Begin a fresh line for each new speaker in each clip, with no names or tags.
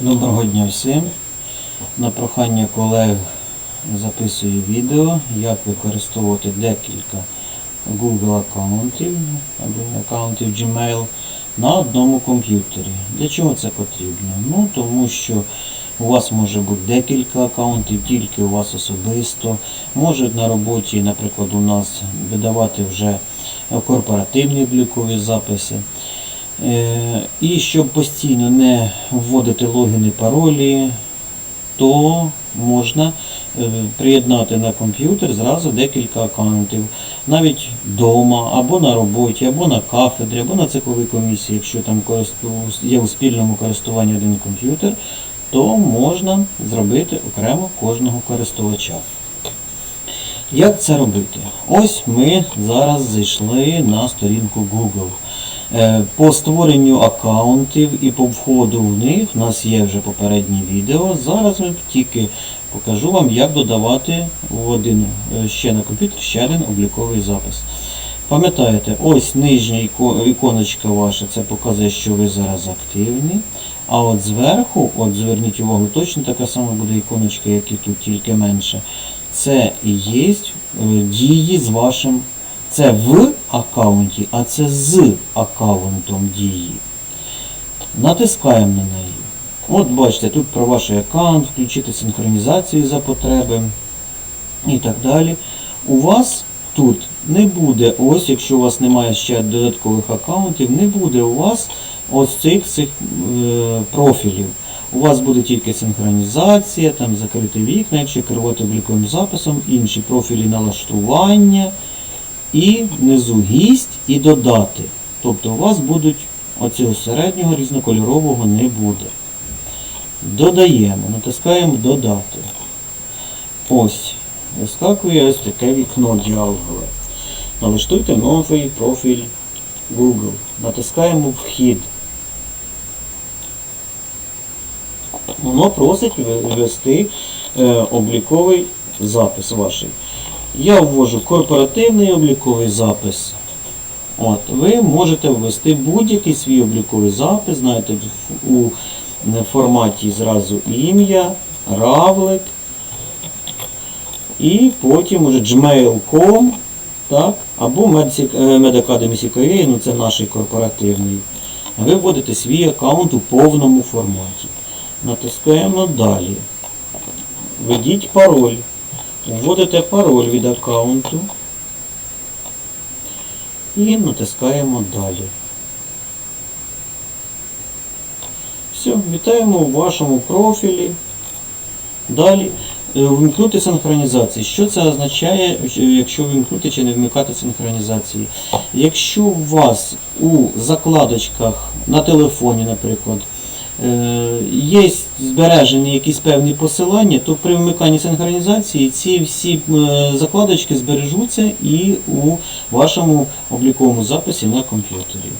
Доброго дня всім. На прохання колег записую відео, як використовувати декілька Google аккаунтів або аккаунтів Gmail на одному комп'ютері. Для чого це потрібно? Ну, тому що у вас може бути декілька аккаунтів, тільки у вас особисто. Можуть на роботі, наприклад, у нас видавати вже корпоративні облікові записи. Е, І щоб постійно не вводити логіни паролі, то можна е, приєднати на комп'ютер зразу декілька аккаунтів. Навіть вдома, або на роботі, або на кафедрі, або на цикловій комісії, якщо там є у спільному користуванні один комп'ютер, то можна зробити окремо кожного користувача. Як це робити? Ось ми зараз зайшли на сторінку Google. Е, По створенню аккаунтів і по входу в них у нас є вже попереднє відео. Зараз ми тільки покажу вам, як додавати в один е, ще на комп'ютер ще один обліковий запис. Пам'ятаєте, ось нижня іконочка ваша, це показує, що ви зараз активні. А от зверху, от зверніть увагу, точно така сама буде іконочка, як і тут, тільки менше. Це і є е, дії з вашим. Це в аккаунті, а це з аккаунтом дії. Натискаємо на неї. От бачите, тут про ваш аккаунт, включити синхронізацію за потреби і так далі. У вас тут не буде, ось якщо у вас немає ще додаткових аккаунтів, не буде у вас ось цих, цих е, профілів. У вас буде тільки синхронізація, там закрити вікна, якщо керувати обліковим записом, інші профілі налаштування і внизу гість і додати. Тобто у вас будуть оцього середнього різнокольорового не буде. Додаємо, натискаємо додати. Ось, вискакує ось таке вікно діалогове. Налаштуйте новий профіль Google. Натискаємо вхід. Воно просить ввести е, обліковий запис ваш. Я ввожу корпоративний обліковий запис. От, ви можете ввести будь-який свій обліковий запис, знаєте, у е, форматі зразу ім'я, равлик, і потім уже gmail.com, так, або medacademy.ca, ну це наш корпоративний. Ви вводите свій аккаунт у повному форматі. Натискаємо далі. Введіть пароль. Вводите пароль від аккаунту і натискаємо далі. Все, вітаємо у вашому профілі. Далі е, вимкнути синхронізацію. Що це означає, е, якщо вимкнути чи не вмикати синхронізації? Якщо у вас у закладочках на телефоні, наприклад, є збережені якісь певні посилання, то при вмиканні синхронізації ці всі е, закладочки збережуться і у вашому обліковому записі на комп'ютері.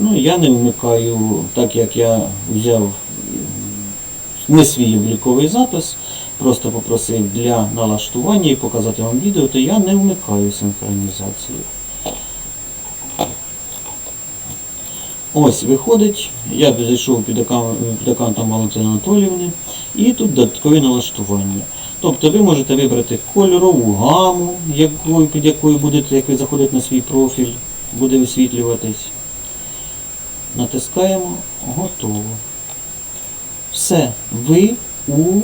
Ну, я не вмикаю, так як я взяв не свій обліковий запис, просто попросив для налаштування і показати вам відео, то я не вмикаю синхронізацію. Ось виходить, я зайшов під, аккаунт, під аккаунтом Валентини Анатоліївни і тут додаткові налаштування. Тобто ви можете вибрати кольорову гаму, якою, під якою будете, як ви заходите на свій профіль, буде висвітлюватись. Натискаємо готово. Все, ви у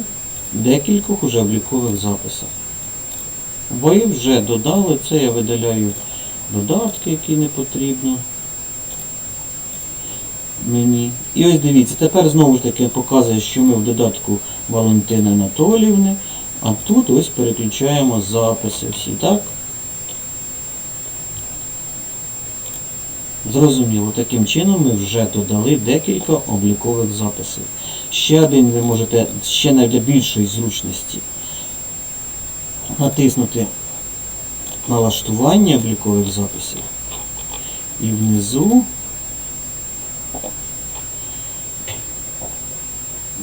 декількох уже облікових записах. Ви вже додали, це я видаляю додатки, які не потрібно мені. І ось дивіться, тепер знову ж таки показує, що ми в додатку Валентини Анатоліївни, а тут ось переключаємо записи всі, так? Зрозуміло, таким чином ми вже додали декілька облікових записів. Ще один ви можете, ще навіть для більшої зручності, натиснути налаштування облікових записів і внизу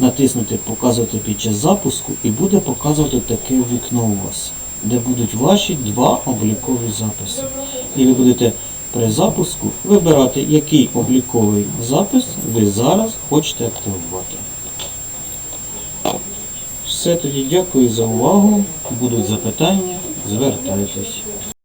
натиснути Показувати під час запуску і буде показувати таке вікно у вас, де будуть ваші два облікові записи. І ви будете при запуску вибирати, який обліковий запис ви зараз хочете активувати. Все тоді дякую за увагу. Будуть запитання, звертайтесь.